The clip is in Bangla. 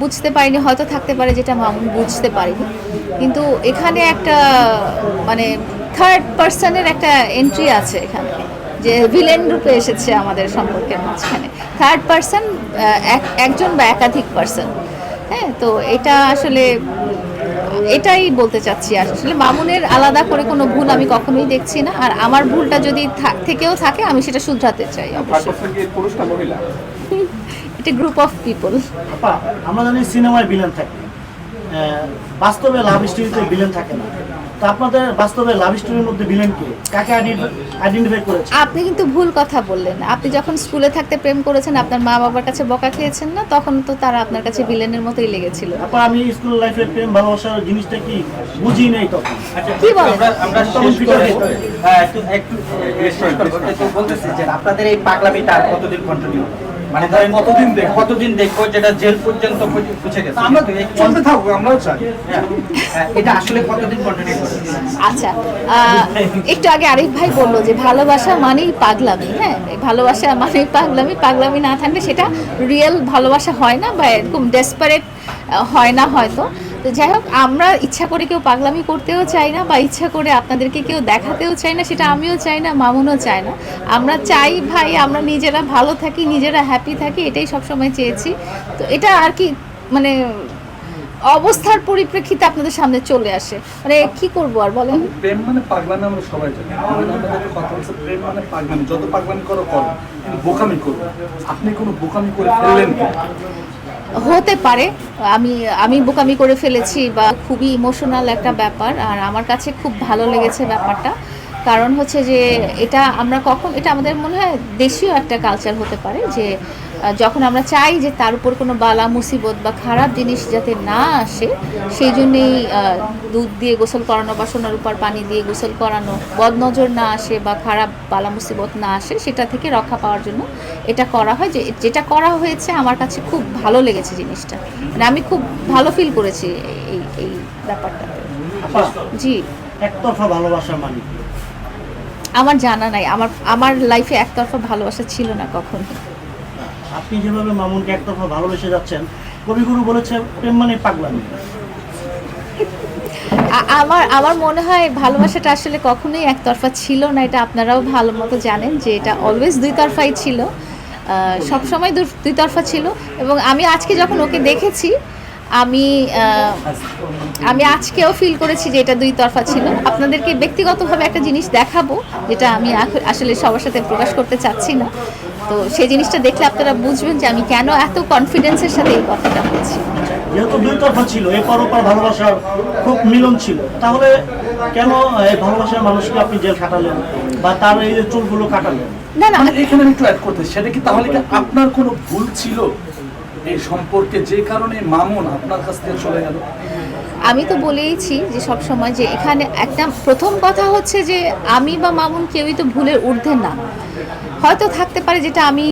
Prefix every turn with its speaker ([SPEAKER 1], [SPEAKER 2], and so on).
[SPEAKER 1] বুঝতে পারিনি হয়তো থাকতে পারে যেটা মামুন বুঝতে পারিনি। কিন্তু এখানে একটা মানে থার্ড পার্সনের একটা এন্ট্রি আছে এখানে যে ভিলেন রূপে এসেছে আমাদের সম্পর্কের মাঝখানে। থার্ড পার্সন একজন বা একাধিক পার্সন হ্যাঁ তো এটা আসলে এটাই বলতে চাচ্ছি আসলে মামুনের আলাদা করে কোনো ভুল আমি কখনোই দেখছি না। আর আমার ভুলটা যদি থেকেও থাকে আমি সেটা শুধরাতে চাই অবশ্যই। এটা গ্রুপ অফ পিপল
[SPEAKER 2] আপা আমরা জানি সিনেমায় ভিলেন থাকে। বাস্তবে লাভ স্টোরিতে ভিলেন থাকে না। তো আপনাদের বাস্তবে লাভ স্টোরির মধ্যে ভিলেন কে কাকে আইডেন্টিফাই করেছে
[SPEAKER 1] আপনি কিন্তু ভুল কথা বললেন। আপনি যখন স্কুলে থাকতে প্রেম করেছেন আপনার মা বাবার কাছে বকা খেয়েছেন না তখন তো তারা আপনার কাছে ভিলেনের মতোই লেগেছিল।
[SPEAKER 2] আপা আমি স্কুল লাইফে প্রেম ভালোবাসার জিনিসটা কি বুঝি নাই তখন।
[SPEAKER 3] আচ্ছা,
[SPEAKER 1] কি বলেন?
[SPEAKER 3] আমরা
[SPEAKER 2] তখন।
[SPEAKER 3] হ্যাঁ, একটু একটু। একটু বলতেছি যে আপনাদের এই পাগলামিটা কতদিন কন্টিনিউ মানে ধরেন কতদিন দেখ কতদিন দেখব যেটা জেল পর্যন্ত পৌঁছে গেছে?
[SPEAKER 4] আমরা চলতে থাকব আমরাও চাই।
[SPEAKER 3] হ্যাঁ, হ্যাঁ, এটা আসলে কতদিন কন্টিনিউ করবে?
[SPEAKER 1] আচ্ছা আহ, একটু আগে আরেক ভাই বলল যে ভালোবাসা মানেই পাগলামি হ্যাঁ এই ভালোবাসা মানেই পাগলামি পাগলামি না থাকলে সেটা রিয়েল ভালোবাসা হয় না বা এরকম ডেসপারেট হয় না হয়তো। তো যাই হোক, আমরা ইচ্ছা করে কেউ পাগলামি করতেও চাই না বা ইচ্ছা করে আপনাদেরকে কেউ দেখাতেও চাই না, সেটা আমিও চাই না, মামুনও চায় না। আমরা চাই ভাই, আমরা নিজেরা ভালো থাকি, নিজেরা হ্যাপি থাকি, এটাই সবসময় চেয়েছি। তো এটা আর কি মানে অবস্থার পরিপ্রেক্ষিতে আপনাদের সামনে চলে আসে। মানে কি করব আর বলেন?
[SPEAKER 4] প্রেম মানে পাগলামি আমরা সবাই জানি। আমাদের কথা হচ্ছে প্রেম মানে পাগলামি। যত পাগলামি করো করো। বোকামি করো। আপনি কোনো বোকামি করে ফেললেন
[SPEAKER 1] হতে পারে। আমি আমি বোকামি করে ফেলেছি বা খুবই ইমোশনাল একটা ব্যাপার, আর আমার কাছে খুব ভালো লেগেছে ব্যাপারটা। কারণ হচ্ছে যে এটা আমরা কখন এটা আমাদের মনে হয় দেশীয় একটা কালচার হতে পারে যে যখন আমরা চাই যে তার উপর কোনো বালা মুসিবত বা খারাপ জিনিস যাতে না আসে সেই জন্যেই দুধ দিয়ে গোসল করানো বা সোনার উপর পানি দিয়ে গোসল করানো বদনজর না আসে বা খারাপ বালা মুসিবত না আসে সেটা থেকে রক্ষা পাওয়ার জন্য এটা করা হয়। যে যেটা করা হয়েছে আমার কাছে খুব ভালো লেগেছে জিনিসটা। মানে আমি খুব ভালো ফিল করেছি এই এই ব্যাপারটা। জি।
[SPEAKER 2] একতরফা ভালোবাসা মানে?
[SPEAKER 1] আমার জানা নাই আমার আমার লাইফে একতরফা ভালোবাসা ছিল না কখনো।
[SPEAKER 2] আপনি যেভাবে মামুনকে একতরফা ভালোবেসে যাচ্ছেন কবিগুরু বলেছে প্রেম মানে পাগলামি।
[SPEAKER 1] আমার আমার মনে হয় ভালোবাসাটা আসলে কখনোই একতরফা ছিল না এটা আপনারাও ভালো মতো জানেন যে এটা অলওয়েজ দুই তরফাই ছিল। সব সময় দুই তরফা ছিল এবং আমি আজকে যখন ওকে দেখেছি আমি আমি আজকেও ফিল করেছি যে এটা দুই তরফা ছিল। আপনাদেরকে ব্যক্তিগতভাবে একটা জিনিস দেখাবো যেটা আমি আসলে সবার সাথে প্রকাশ করতে চাচ্ছি না। তো সেই জিনিসটা দেখলে আপনারা বুঝবেন যে আমি কেন এত কনফিডেন্সের সাথে এই কথাটা বলছি।
[SPEAKER 2] যেহেতু দুই তরফা ছিল এপার ওপার ভালোবাসার খুব মিলন ছিল। তাহলে কেন এই ভালোবাসার মানুষকে আপনি জেল খাটালেন বা তার এই চুলগুলো কাটালেন?
[SPEAKER 1] না না।
[SPEAKER 4] মানে এখানে আমি একটু অ্যাড করতে সেটা কি তাহলে কি আপনার কোনো ভুল ছিল? এই সম্পর্কে যে কারণে মামুন আপনার কাছ থেকে চলে গেল?
[SPEAKER 1] আমি তো বলেইছি যে সব সময় যে এখানে একটা প্রথম কথা হচ্ছে যে আমি বা মামুন কেউই তো ভুলের ঊর্ধ্বে না। হয়তো থাকতে পারে যেটা আমি